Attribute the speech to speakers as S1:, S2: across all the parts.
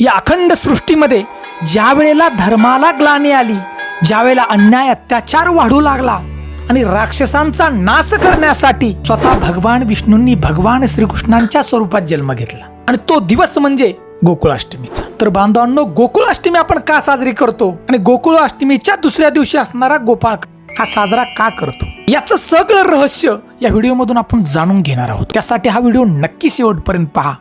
S1: या अखंड सृष्टीमध्ये ज्या वेळेला धर्माला ग्लानी आली ज्या वेळेला अन्याय अत्याचार वाढू लागला आणि राक्षसांचा नाश करण्यासाठी स्वतः भगवान विष्णूंनी भगवान श्रीकृष्णांच्या स्वरूपात जन्म घेतला. आणि तो दिवस म्हणजे गोकुळाष्टमीचा. तर बांधवांनो गोकुळाष्टमी आपण का साजरी करतो? आणि गोकुळाष्टमीच्या दुसऱ्या दिवशी असणारा गोपाळ हा साजरा का करतो? याचं सगळं रहस्य या व्हिडिओमधून आपण जाणून घेणार आहोत. त्यासाठी हा व्हिडिओ नक्की शेवटपर्यंत पहा.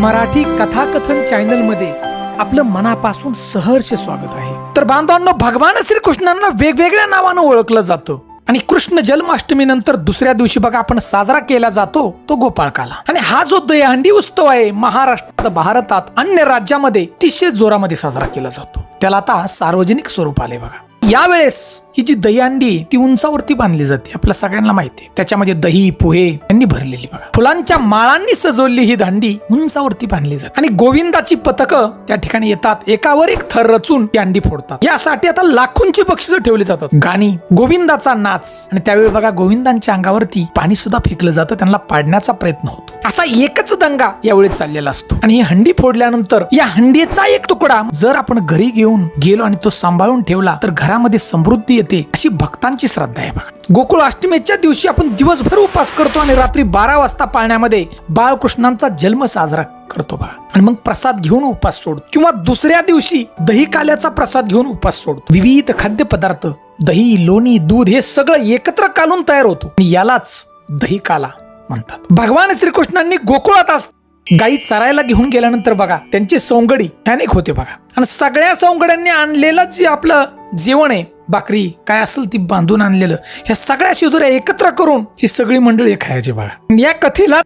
S1: मराठी कथाकथन चॅनलमध्ये आपलं मनापासून सहर्ष स्वागत आहे. तर बांधवांनो भगवान श्रीकृष्णांना वेगवेगळ्या नावानं ओळखलं जातं. आणि कृष्ण जन्माष्टमी नंतर दुसऱ्या दिवशी बघा आपण साजरा केला जातो तो गोपाळकाला. आणि हा जो दहीहंडी उत्सव आहे महाराष्ट्रात भारतात अन्य राज्यामध्ये अतिशय जोरामध्ये साजरा केला जातो. त्याला आता सार्वजनिक स्वरूप आले बघा. यावेळेस ही जी दहीहंडी ती उंचावरती बांधली जाते आपल्या सगळ्यांना माहिती आहे. त्याच्यामध्ये दही पोहे यांनी भरलेली बघा. फुलांच्या माळांनी सजवली ही दांडी उंचावरती बांधली जाते. आणि गोविंदाची पथकं त्या ठिकाणी येतात. एकावर एक थर रचून ती अंडी फोडतात. यासाठी आता लाखोंची बक्षिस ठेवली जातात. गाणी गोविंदाचा नाच. आणि त्यावेळी बघा गोविंदांच्या अंगावरती पाणी सुद्धा फेकलं जातं. त्यांना पाडण्याचा प्रयत्न होतो. असा एकच दंगा यावेळी चाललेला असतो. आणि ही हंडी फोडल्यानंतर या हंडीचा एक तुकडा जर आपण घरी घेऊन गेलो आणि तो सांभाळून ठेवला तर घरामध्ये समृद्धी येते अशी भक्तांची श्रद्धा आहे बघा. गोकुळ अष्टमीच्या दिवशी आपण दिवसभर उपास करतो आणि रात्री बारा वाजता पाळण्यामध्ये बाळकृष्णांचा जन्म साजरा करतो बघा. आणि मग प्रसाद घेऊन उपास सोडतो. किंवा दुसऱ्या दिवशी दही काल्याचा प्रसाद घेऊन उपास सोडतो. विविध खाद्यपदार्थ दही लोणी दूध हे सगळं एकत्र कालून तयार होतो. आणि यालाच दही काला म्हणतात. भगवान श्रीकृष्णांनी गोकुळात अस गाई चरायला घेऊन गेल्यानंतर बघा त्यांची सौंगडी अनेक होते बघा. आणि सगळ्या सौंगड्यांनी आणलेलं जे आपलं जेवण आहे भाकरी काय असेल ती बांधून आणलेलं ह्या सगळ्या शिदुऱ्या एकत्र करून ही सगळी मंडळी खायची बघा. या कथेला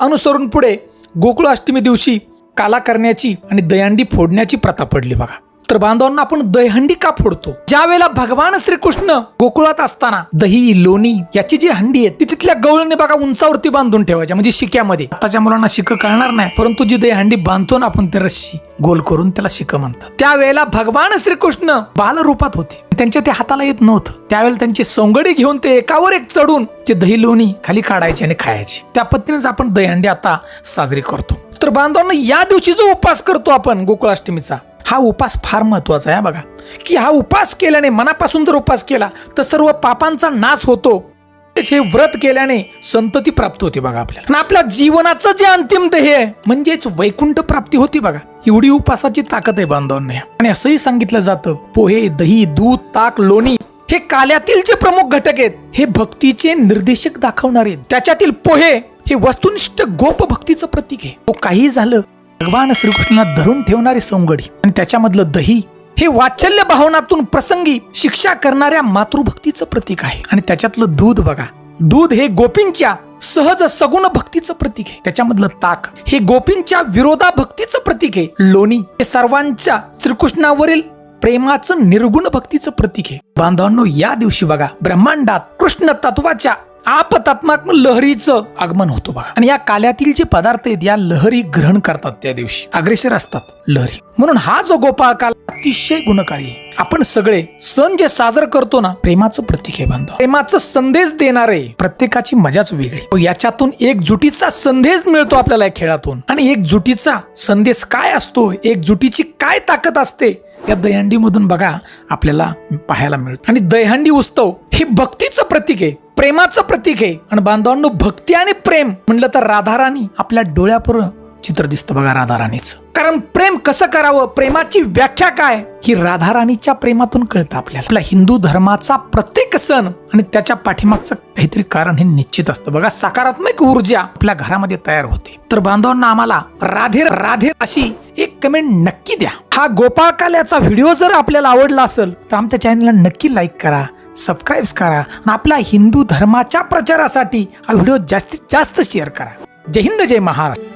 S1: अनुसरून पुढे गोकुळाष्टमी दिवशी काला करण्याची आणि दयांडी फोडण्याची प्रथा पडली बघा. तर बांधवांना आपण दहीहंडी का फोडतो? ज्या वेळेला भगवान श्रीकृष्ण गोकुळात असताना दही लोणी याची जी हंडी आहे ती तिथल्या गवळणी बघा उंचावरती बांधून ठेवायच्या म्हणजे शिक्यामध्ये. आताच्या मुलांना शिक कळणार नाही परंतु जी दहीहंडी बांधतो ना आपण ते रस्सी गोल करून त्याला शिक म्हणतात. त्यावेळेला भगवान श्रीकृष्ण बालरूपात होते. त्यांच्या ते हाताला येत नव्हतं. त्यावेळेला त्यांची सोंगडी घेऊन ते एकावर एक चढून ते दही लोणी खाली काढायचे आणि खायचे. त्या पद्धतीनेच आपण दहीहंडी आता साजरी करतो. तर बांधवांना या दिवशी जो उपास करतो आपण गोकुळाष्टमीचा. हा उपास फार महत्त्वाचा आहे बघा. की हा उपास केल्याने मनापासून जर उपास केला तर सर्व पापांचा नाश होतो. हे व्रत केल्याने संतती प्राप्त होते बघा आपल्याला. आणि आपल्या जीवनाचं जे अंतिम ध्येय आहे म्हणजेच वैकुंठ प्राप्ती होती बघा. एवढी उपासाची ताकद आहे बांधवांना. आणि असंही सांगितलं जातं पोहे दही दूध ताक लोणी हे काल्यातील जे प्रमुख घटक आहेत हे भक्तीचे निर्देशक दाखवणारे त्याच्यातील पोहे हे वस्तुनिष्ठ गोप भक्तीचं प्रतीक आहे. तो काही झालं भगवान श्रीकृष्णाला धरून ठेवणारी सोंगडी आणि त्याच्यामधलं दही हे वाचल्य भावनातून प्रसंगी शिक्षा करणाऱ्या मातृभक्तीचं प्रतीक आहे. आणि त्याच्यातलं दूध बघा दूध हे गोपींच्या सहज सगुण भक्तीचं प्रतीक आहे. त्याच्यामधलं ताक हे गोपींच्या विरोधा भक्तीचं प्रतीक आहे. लोणी हे सर्वांच्या श्रीकृष्णावरील प्रेमाचं निर्गुण भक्तीचं प्रतीक आहे. बांधवांनो या दिवशी बघा ब्रह्मांडात कृष्ण तत्वाच्या आपतात्मात्म लहरीचं आगमन होतो बघा. आणि या काल्यातील जे पदार्थ आहेत या लहरी ग्रहण करतात त्या दिवशी. अग्रेसर असतात लहरी. म्हणून हा जो गोपाळ काल अतिशय गुणकारी आहे. आपण सगळे सण जे साजरं करतो ना प्रेमाचं प्रतीक आहे बांधव. प्रेमाचं संदेश देणारे प्रत्येकाची मजाच वेगळी. याच्यातून एकजुटीचा संदेश मिळतो आपल्याला या खेळातून. आणि एकजुटीचा संदेश काय असतो? एकजुटीची काय ताकद असते? या दहीहंडीमधून बघा आपल्याला पाहायला मिळतं. आणि दहीहंडी उत्सव हे भक्तीचं प्रतीक आहे प्रेमाचं प्रतीक आहे. आणि बांधवांनो भक्ती आणि प्रेम म्हणलं तर राधाराणी आपल्या डोळ्यापुर चित्र दिसतं बघा राधाराणीचं. कारण प्रेम कसं करावं? प्रेमाची व्याख्या काय? ही राधाराणीच्या प्रेमातून कळतं आपल्याला. आपला हिंदू धर्माचा प्रत्येक सण आणि त्याच्या पाठीमागचं काहीतरी कारण हे निश्चित असतं. बघा सकारात्मक ऊर्जा आपल्या घरामध्ये तयार होते. तर बांधवांना आम्हाला राधे राधे अशी एक कमेंट नक्की द्या. हा गोपाळकाल्याचा व्हिडिओ जर आपल्याला आवडला असेल तर आमच्या चॅनलला नक्की लाईक करा सबस्क्राईब करा आणि आपल्या हिंदू धर्माच्या प्रचारासाठी हा व्हिडिओ जास्तीत जास्त शेअर करा. जय हिंद जय महाराष्ट्र.